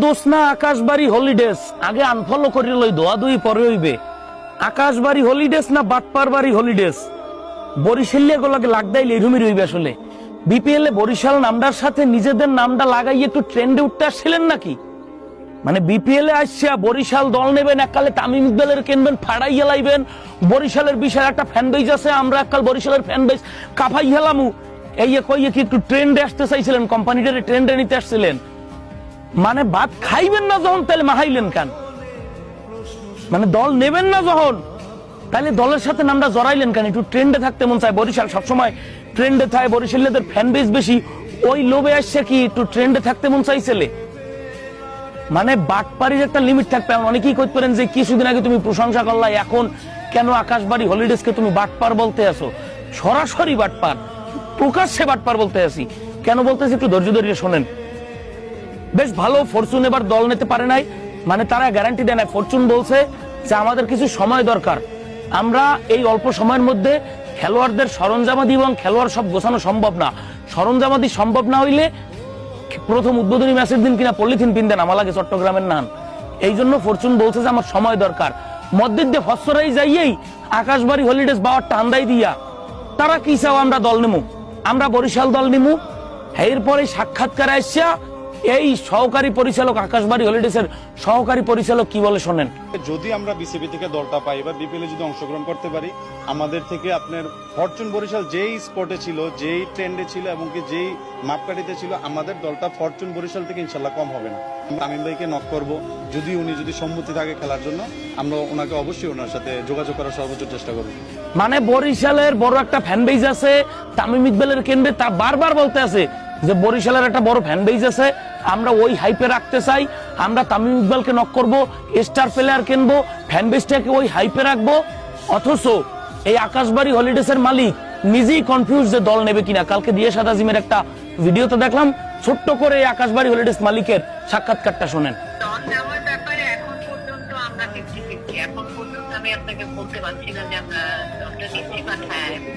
দোষ না আকাশবাড়ি হলিডেজ আগে আনফলো করে লই, দোয়া দুই পরে হইবে। আকাশবাড়ি হলিডেজ না বাটপার বাড়ি হলিডেজ বরিশালিয়া গোলাকে লাগদাইলে এরুমি রইবে আসলে। বিপিএল বরিশাল নামটার সাথে নিজেদের নামটা লাগাইয়ে একটু ট্রেন্ডে উঠতে আসছিলেন নাকি? মানে বিপিএল এ আসছিয়া বরিশাল দল নেবেন, এককালে তামিম ইকবালের কিনবেন, ফাড়াইয়া লাইবেন। বরিশালের বিশাল একটা ফ্যান বেজ আছে, আমরা এককাল বরিশালের ফ্যান বেজ কাফাই হেলামু এই কইয়ে কি একটু ট্রেন্ডে আসতে চাইছিলেন কোম্পানিটারে ট্রেন্ডে নিতে আসছিলেন। মানে ভাত খাইবেন না যখন, তাহলে মাহাইলেন কেন? মানে দল নেবেন না যখন, তাহলে দলের সাথে নামটা জড়াইলেন কেন? একটু ট্রেন্ডে থাকতে মন চায়। বরিশাল সবসময় ট্রেন্ডে থাকে, বরিশালীদের ফ্যান বেস বেশি। ওই লোভে আসছে কি, একটু ট্রেন্ডে থাকতে মন চাইছিলে মানে বাটপাড়ির একটা লিমিট থাকবে। অনেকেই কইতে পারেন যে, কিছুদিন আগে তুমি প্রশংসা করলা, এখন কেন আকাশবাড়ি হলিডেজকে তুমি বাটপার বলতে আসো? সরাসরি বাটপার প্রকাশ্যে বাটপার বলতে আসি। কেন বলতেছি একটু ধৈর্য ধরিয়ে শোনেন। বেশ ভালো ফরচুন এবার দল নিতে পারে নাই। মানে তারা গ্যারান্টি দেয় না ফরচুন বলছে যে আমাদের কিছু সময় দরকার। আমরা এই অল্প সময়ের মধ্যে খেলোয়াড়দের সরঞ্জামাদি এবং খেলোয়াড় সব গোছানো সম্ভব না। সরঞ্জামাদি সম্ভব না হইলে প্রথম উদ্বোধনী ম্যাচের দিন কিনা পলিথিন পিনতেন আমার লাগে চট্টগ্রামের নান। এই জন্য ফরচুন বলছে যে আমার সময় দরকার। মধ্যে দিয়ে ফসরাই যাইয়েই আকাশবাড়ি হলিডেজ বাওয়ার টান্দাই দিয়া। তারা কি চাও আমরা দল নিমু? আমরা বরিশাল দল নিমু? এরপরে সাক্ষাৎকার আসিয়া এই সহকারী পরিচালক আকাশবাড়ি হলিডেজের সহকারী পরিচালক কি বলে শোনেন? যদি আমরা বিসিবি থেকে দলটা পাই বা বিপিএল যদি অংশগ্রহণ করতে পারি আমাদের থেকে আপনার ফরচুন বরিশাল যেই স্পটে ছিল যেই ট্রেন্ডে ছিল এবং কি যেই মাপকাঠিতে ছিল আমাদের দলটা ফরচুন বরিশাল থেকে ইনশাল্লাহ কম হবে না। আমরা তামিম ভাইকে নক করব। যদি উনি যদি সম্মতি থাকে খেলার জন্য আমরা ওনাকে অবশ্যই ওনার সাথে যোগাযোগ করার সর্বোচ্চ চেষ্টা করব। মানে বরিশালের বড় একটা ফ্যান বেজ আছে তামিম ইকবালের কেনবে তা বারবার বলতে আছে যে বরিশালের একটা বড় ফ্যান বেজ আছে, আমরা ওই হাইপে রাখতে চাই, আমরা তামিম ইকবালকে নক করব স্টার প্লেয়ার কিনবো ফ্যান বেজটাকে ওই হাইপে রাখব, অথচ এই আকাশবাড়ি হলিডেসের মালিক নিজেই কনফিউজ যে দল নেবে কিনা। কালকে দিয়ে সাদাজিমের একটা ভিডিওতে দেখলাম, ছোট্ট করে এই আকাশবাড়ি হলিডেস মালিকের সাক্ষাৎকারটা শোনেন। আমি আপনাকে বলতে পারছি না যে আমরা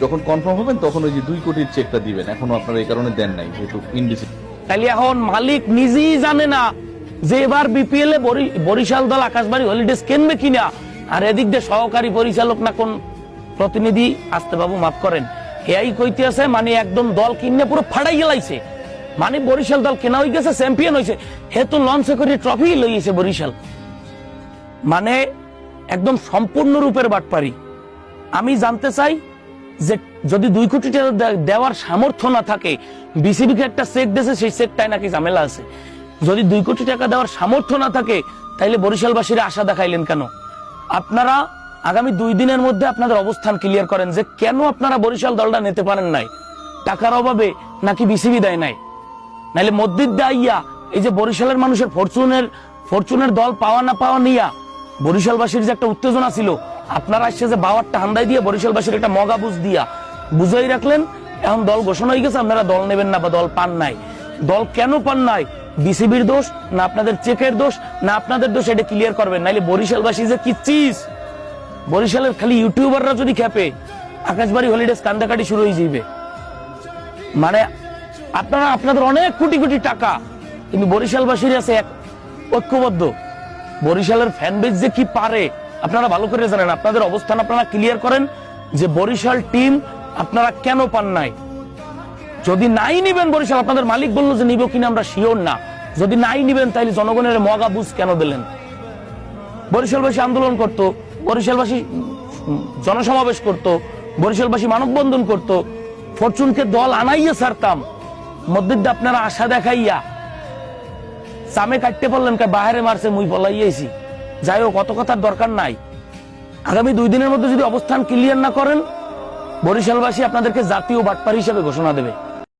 যখন কনফার্ম হবেন তখন ওই যে দুই কোটির চেকটা দিবেন। এখনও আপনারা এই কারণে দেন নাই যেহেতু ইনডিসি তাইলে এখন মালিক নিজেই জানে না যে এবার বিপিএল এ বরিশাল দল আকাশবাড়ি হলিডেজ কিনবে কিনা। আর এদিক দিয়ে সহকারী পরিচালক না কোন প্রতিনিধি আসতে বাবু মাফ করেন। হেয়াই কইতে আছে মানে একদম দল কিনে পুরো ফাড়াই গেলাইছে মানে বরিশাল দল কেনা হয়ে গেছে চ্যাম্পিয়ন হয়েছে হেতু লঞ্চে করে ট্রফি লইছে বরিশাল। মানে একদম সম্পূর্ণ রূপের বাটপারি। আমি জানতে চাই যে যদি দুই কোটি টাকা দেওয়ার সামর্থ্য না থাকে, বিসিবিকে একটা চেক দিয়েছে, সেই চেকটাই নাকি ঝামেলা আছে। যদি দুই কোটি টাকা দেওয়ার সামর্থ্য না থাকে, তাইলে বরিশালবাসীরা আশা দেখাইলেন কেন? আপনারা আগামী দুই দিনের মধ্যে আপনাদের অবস্থান ক্লিয়ার করেন যে কেন আপনারা বরিশাল দলটা নিতে পারেন নাই? টাকার অভাবে নাকি বিসিবি দেয় নাই? নাইলে মসজিদ দাইয়া এই যে বরিশালের মানুষের ফরচুনের ফরচুনের দল পাওয়া না পাওয়া নিয়া বরিশালবাসীর যে একটা উত্তেজনা ছিল আপনারা আসছে যে বাওয়ারটা হান্দাই দিয়ে বরিশালবাসীর একটা মগা বুঝ দিয়া বুঝাই রাখলেন, এখন দল ঘোষণা হয়ে গেছে, আপনারা দল নেবেন না বা দল পান নাই। দল কেন পান নাই? বিসিবির দোষ, না আপনাদের চেকের দোষ, না আপনাদের দোষ, এটা ক্লিয়ার করবেন। নাইলে বরিশালবাসী যে কি চিজ? বরিশালের খালি ইউটিউবাররা যদি খেপে, আকাশবাড়ি হলিডেজ কান্দাকাটি শুরু হয়ে যাইবে। মানে আপনারা, আপনাদের অনেক কোটি কোটি টাকা, কিন্তু বরিশালবাসীর আছে এক ঐক্যবদ্ধ। বরিশালের ফ্যান বেজ যে কি পারে? আপনারা ভালো করে জানেন, আপনাদের অবস্থান আপনারা ক্লিয়ার করেন যে বরিশাল টিম আপনারা কেন পান নাই। যদি নাই নিবেন বরিশাল, আপনাদের মালিক বলল যে নিব কিনা, আমরা শিওর না। যদি নাই নিবেন তাহলে জনগণের মগা বুঝ কেন দিলেন? বরিশালবাসী আন্দোলন করত, বরিশালবাসী জনসমাবেশ করত, বরিশালবাসী মানববন্ধন করত, ফরচুনকে দল আনাইয়া ছাড়তাম। মধ্যে আপনারা আশা দেখাইয়া সামে কাটতে পারলেন বাহারে মারছে, মুই পলাইয়াছি যাই হোক, অত কথার দরকার নাই। আগামী দুই দিনের মধ্যে যদি অবস্থান ক্লিয়ার না করেন, বরিশালবাসী আপনাদেরকে জাতীয় বাটপার হিসেবে ঘোষণা দেবে।